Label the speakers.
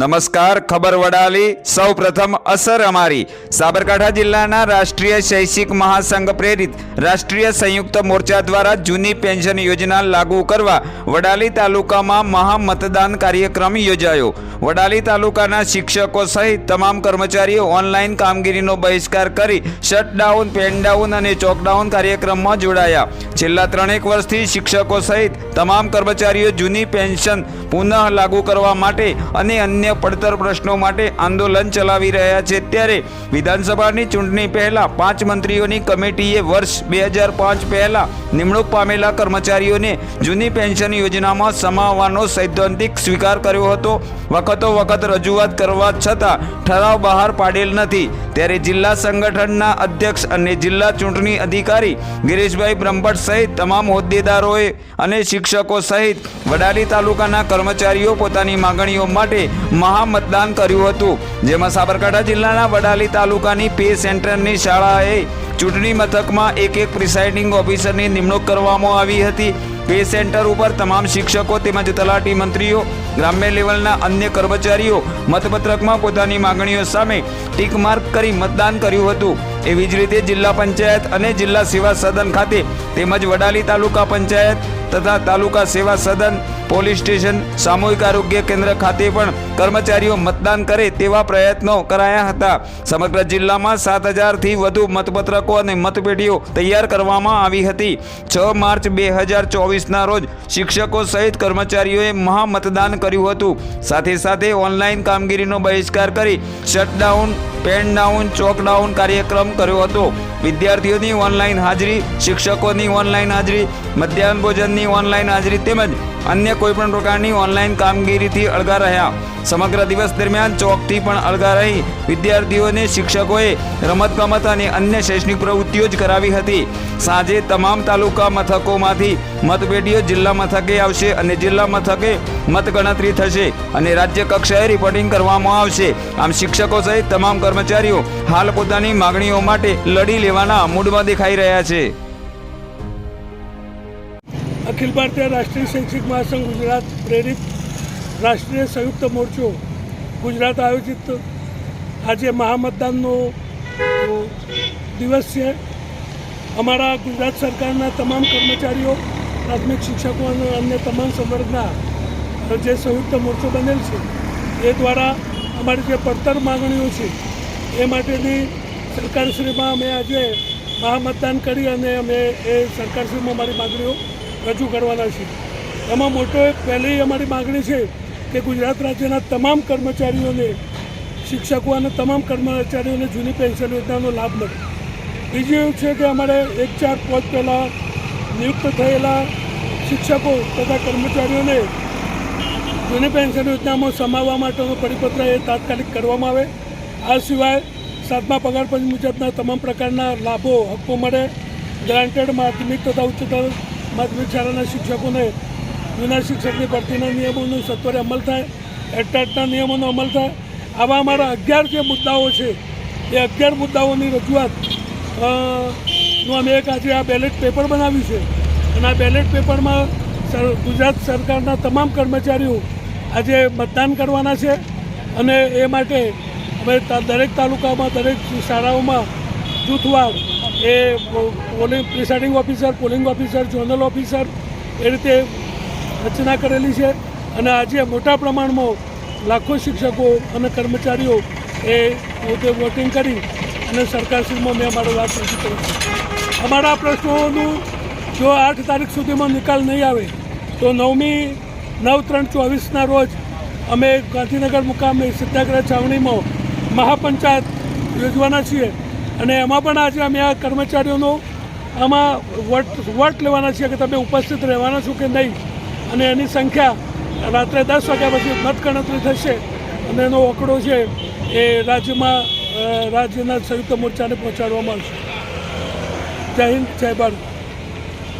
Speaker 1: નમસ્કાર, ખબર વડાલી. સૌ પ્રથમ અસર અમારી. સાબરકાંઠા જિલ્લાના રાષ્ટ્રીય શૈક્ષિક મહાસંઘ પ્રેરિત રાષ્ટ્રીય સંયુક્ત મોરચા દ્વારા જૂની પેન્શન યોજના લાગુ કરવા વડાલી તાલુકામાં મહામતદાન કાર્યક્રમ યોજાયો. વડાલી તાલુકાના શિક્ષકો સહિત તમામ કર્મચારીઓ ઓનલાઈન કામગીરીનો બહિષ્કાર કરી શટડાઉન, પેનડાઉન અને ચોકડાઉન કાર્યક્રમમાં જોડાયા. છેલ્લા ત્રણેક વર્ષથી શિક્ષકો સહિત તમામ કર્મચારીઓ જૂની પેન્શન પુનઃ લાગુ કરવા માટે અને અન્ય પડતર પ્રશ્નો માટે આંદોલન ચલાવી રહ્યા છે. ત્યારે વિધાનસભાની ચૂંટણી પહેલા પાંચ મંત્રીઓની કમિટીએ વર્ષ બે પહેલા નિમણૂક પામેલા કર્મચારીઓને જૂની પેન્શન યોજનામાં સમાવવાનો સૈદ્ધાંતિક સ્વીકાર કર્યો હતો. વખતો વખત રજૂઆત કરવા છતાં ઠરાવ બહાર પાડેલ નથી. ત્યારે જિલ્લા સંગઠનના અધ્યક્ષ અને જિલ્લા ચૂંટણી અધિકારી ગિરીશભાઈ બ્રહ્મભટ્ટ સહિત તમામ હોદ્દેદારોએ અને શિક્ષકો સહિત વડાલી તાલુકાના કર્મચારીઓ પોતાની માંગણીઓ માટે મહામતદાન કર્યું હતું, જેમાં સાબરકાંઠા જિલ્લાના વડાલી તાલુકાની પે સેન્ટરની શાળાએ ચૂંટણી મથકમાં એક એક પ્રિસાઇડિંગ ઓફિસરની નિમણૂક કરવામાં આવી હતી. પે સેન્ટર ઉપર તમામ શિક્ષકો તેમજ તલાટી મંત્રીઓ, ગ્રામ્ય લેવલના અન્ય કર્મચારીઓ મતપત્રકમાં પોતાની માંગણીઓ સામે ટીક માર્ક કરી મતદાન કર્યું હતું. એવી જ રીતે જિલ્લા પંચાયત અને જિલ્લા સેવા સદન ખાતે તેમજ વડાલી તાલુકા પંચાયત તથા તાલુકા સેવા સદન પોલીસ સ્ટેશન, સામૂહિક આરોગ્ય કેન્દ્ર ખાતે પણ કર્મચારીઓ મતદાન કરે તેવા પ્રયત્નો કરાયા હતા. સમગ્ર જિલ્લામાં સાત હજારથી વધુ મતપત્રકો અને મતપેટીઓ તૈયાર કરવામાં આવી હતી. છ માર્ચ બે હજાર ચોવીસના રોજ શિક્ષકો સહિત કર્મચારીઓએ મહામતદાન કર્યું હતું. સાથે સાથે ઓનલાઈન કામગીરીનો બહિષ્કાર કરી shutdown pen down chalk down કાર્યક્રમ કર્યો હતો. વિદ્યાર્થીઓની ઓનલાઈન હાજરી, શિક્ષકોની ઓનલાઈન હાજરી, મધ્યાહન ભોજનની ઓનલાઈન હાજરી તેમજ અન્ય કોઈપણ પ્રકારની ઓનલાઈન કામગીરીથી અળગા રહ્યા. સમગ્ર દિવસ દરમિયાન ચોકથી પણ અળગા રહી. વિદ્યાર્થીઓને શિક્ષકોએ રમતગમત અને અન્ય શૈક્ષણિક પ્રવૃત્તિઓ જ કરાવી હતી. સાંજે તમામ તાલુકા મથકોમાંથી મતપેટીઓ જિલ્લા મથકે આવશે અને જિલ્લા મથકે મતગણતરી થશે અને રાજ્ય કક્ષાએ રિપોર્ટિંગ કરવામાં આવશે. આમ શિક્ષકો સહિત તમામ કર્મચારીઓ હાલ પોતાની માગણીઓ માટે લડી લેવાના મૂડમાં દેખાઈ રહ્યા છે.
Speaker 2: અખિલ ભારતીય રાષ્ટ્રીય શૈક્ષિક મહાસંઘ ગુજરાત પ્રેરિત રાષ્ટ્રીય સંયુક્ત મોરચો ગુજરાત આયોજિત આજે મહામતદાનનો દિવસ છે અમારા ગુજરાત સરકારના તમામ કર્મચારીઓ પ્રાથમિક શિક્ષકો અને અન્ય તમામ સંવર્ગના જે સંયુક્ત મોરચો બનેલ છે, એ દ્વારા અમારી જે પડતર માગણીઓ છે, એ માટેની સરકારશ્રીમાં અમે આજે મહામતદાન કરી અને અમે એ સરકારશ્રીમાં અમારી માગણીઓ રજૂ કરવાના છે. એમાં મોટો પહેલી અમારી માગણી છે કે ગુજરાત રાજ્યના તમામ કર્મચારીઓને, શિક્ષકો અને તમામ કર્મચારીઓને જૂની પેન્શન યોજનાનો લાભ મળે. બીજું એવું છે કે અમારે એક ચાર પાંચ પહેલાં નિયુક્ત થયેલા શિક્ષકો તથા કર્મચારીઓને જૂની પેન્શન યોજનામાં સમાવવા માટેનો પરિપત્ર એ તાત્કાલિક કરવામાં આવે. આ સિવાય સાતમા પગાર પંચ મુજબના તમામ પ્રકારના લાભો, હક્કો મળે. ગ્રાન્ટેડ માધ્યમિક તથા ઉચ્ચતર માધ્યમિક શાળાના શિક્ષકોને જૂના શિક્ષકની ભરતીના નિયમોનો સત્વરે અમલ થાય એટના નિયમોનો અમલ થાય. આવા અમારા અગિયાર જે મુદ્દાઓ છે, એ અગિયાર મુદ્દાઓની રજૂઆતનું અમે એક આજે આ બેલેટ પેપર બનાવ્યું છે. અને આ બેલેટ પેપરમાં ગુજરાત સરકારના તમામ કર્મચારીઓ આજે મતદાન કરવાના છે. અને એ માટે અમે દરેક તાલુકામાં, દરેક શાળાઓમાં જૂથવાર એ polling presiding officer, polling officer, zonal officer એ રીતે રચના કરેલી છે અને આજે મોટા પ્રમાણમાં લાખો શિક્ષકો અને કર્મચારીઓ એ પોતે વોટિંગ કરી અને સરકારશ્રીમાં મેં અમારો વાત રજૂ કર્યો અમારા પ્રશ્નોનું જો આઠ તારીખ સુધીમાં નિકાલ નહીં આવે, તો નવમી નવ ત્રણ ચોવીસના રોજ અમે ગાંધીનગર મુકામે સત્યાગ્રહ છાવણીમાં મહાપંચાયત યોજવાના છીએ. અને એમાં પણ આજે અમે આ કર્મચારીઓનો આમાં વટ વટ લેવાના છીએ કે તમે ઉપસ્થિત રહેવાના છો કે નહીં. અને એની સંખ્યા રાત્રે દસ વાગ્યા પછી મતગણતરી થશે. અને એનો ઓકડો છે એ રાજ્યમાં રાજ્યના સંયુક્ત મોરચાને પહોંચાડવામાં આવશે. જય હિન્દ, જય ભારત.